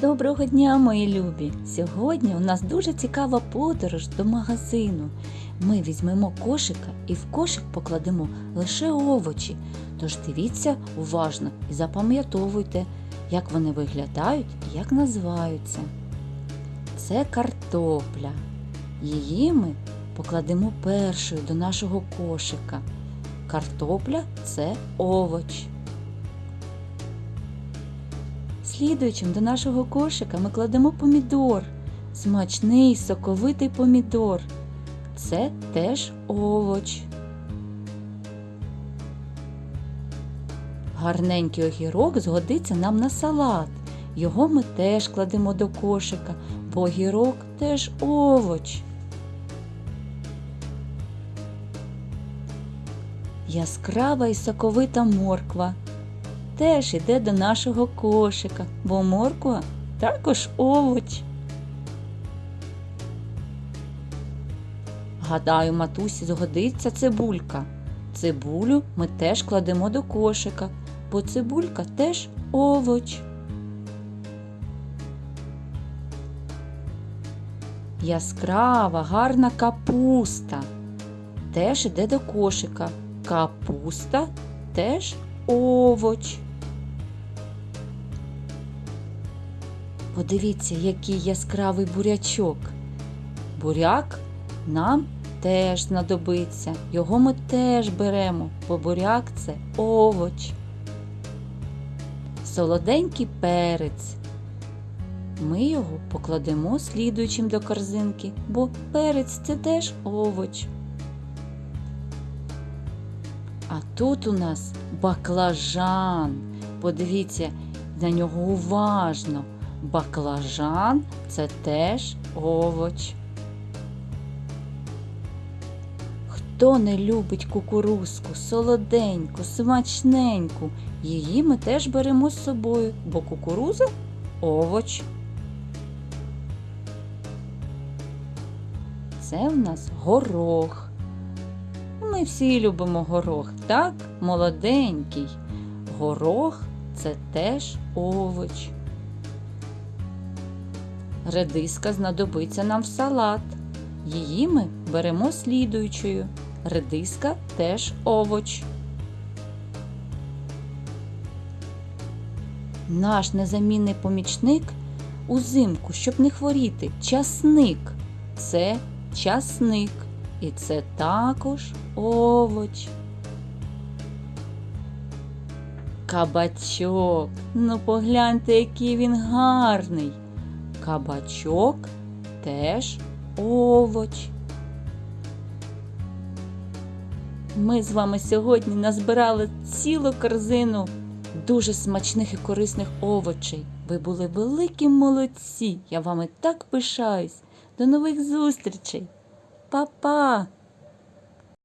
Доброго дня, мої любі! Сьогодні у нас дуже цікава подорож до магазину. Ми візьмемо кошика і в кошик покладемо лише овочі. Тож дивіться уважно і запам'ятовуйте, як вони виглядають і як називаються. Це картопля. Її ми покладемо першою до нашого кошика. Картопля це овоч. Слідуючим до нашого кошика ми кладемо помідор. Смачний соковитий помідор. Це теж овоч. Гарненький огірок згодиться нам на салат. Його ми теж кладемо до кошика, бо огірок теж овоч. Яскрава і соковита морква теж іде до нашого кошика, бо морква також овоч. Гадаю, матусі згодиться цибулька. Цибулю ми теж кладемо до кошика, бо цибулька теж овоч. Яскрава, гарна капуста теж іде до кошика. Капуста теж овоч. Подивіться, який яскравий бурячок. Буряк нам теж знадобиться. Його ми теж беремо, бо буряк це овоч. Солоденький перець. Ми його покладемо слідуючим до корзинки, бо перець це теж овоч. А тут у нас баклажан. Подивіться на нього уважно. Баклажан це теж овоч. Хто не любить кукурузку, солоденьку, смачненьку, її ми теж беремо з собою, бо кукуруза овоч. Це в нас горох. Ми всі любимо горох, так? Молоденький. Горох це теж овоч. Редиска знадобиться нам в салат. Її ми беремо слідуючою. Редиска теж овоч. Наш незамінний помічник узимку, щоб не хворіти, часник. Це часник. І це також овоч. Кабачок. Ну погляньте, який він гарний. Кабачок теж овоч. Ми з вами сьогодні назбирали цілу корзину дуже смачних і корисних овочей. Ви були великі молодці. Я вами так пишаюсь. До нових зустрічей! 爸爸。